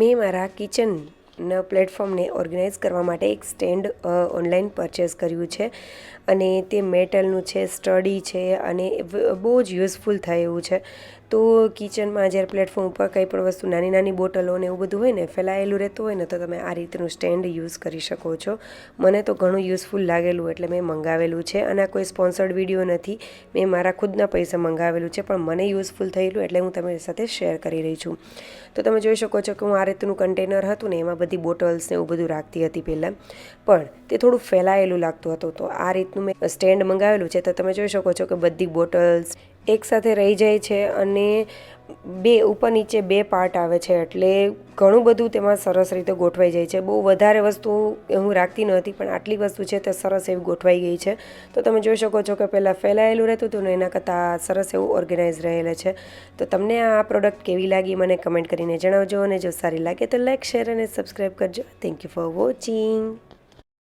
મેં મારા કિચનના પ્લેટફોર્મને ઓર્ગેનાઇઝ કરવા માટે એક સ્ટેન્ડ ઓનલાઈન પરચેસ કર્યું છે. અને તે મેટલનું છે સ્ટડી છે અને બહુ જ યુઝફુલ થાય એવું છે. તો કિચનમાં જ્યારે પ્લેટફોર્મ ઉપર કંઈ પણ વસ્તુ, નાની નાની બોટલો ને એવું બધું હોય ને, ફેલાયેલું રહેતું હોય ને, તો તમે આ રીતનું સ્ટેન્ડ યુઝ કરી શકો છો. મને તો ઘણું યુઝફુલ લાગેલું એટલે મેં મંગાવેલું છે. અને આ કોઈ સ્પોન્સર્ડ વીડિયો નથી. મેં મારા ખુદના પૈસા મંગાવેલું છે, પણ મને યુઝફુલ થયેલું એટલે હું તમારી સાથે શેર કરી રહી છું. તો તમે જોઈ શકો છો કે હું આ રીતનું કન્ટેનર હતું ને, એમાં બધી બોટલ્સ ને એવું બધું રાખતી હતી પહેલાં. પણ તે થોડું ફેલાયેલું લાગતું હતું. તો આ રીતનું મેં સ્ટેન્ડ મંગાવેલું છે. તો તમે જોઈ શકો છો કે બધી બોટલ્સ એકસાથે રહી જાય છે અને બે, ઉપર નીચે બે પાર્ટ આવે છે, એટલે ઘણું બધું તેમાં સરસ રીતે ગોઠવાઈ જાય છે. બહુ વધારે વસ્તુ હું રાખતી નહોતી પણ આટલી વસ્તુ છે તે સરસ એવી ગોઠવાઈ ગઈ છે. તો તમે જોઈ શકો છો કે પહેલાં ફેલાયેલું રહેતું હતું ને એના કરતાં સરસ એવું ઓર્ગેનાઇઝ રહેલું છે. તો તમને આ પ્રોડક્ટ કેવી લાગી મને કમેન્ટ કરીને જણાવજો અને જો સારી લાગે તો લાઇક શેર અને સબસ્ક્રાઈબ કરજો. Thank you for watching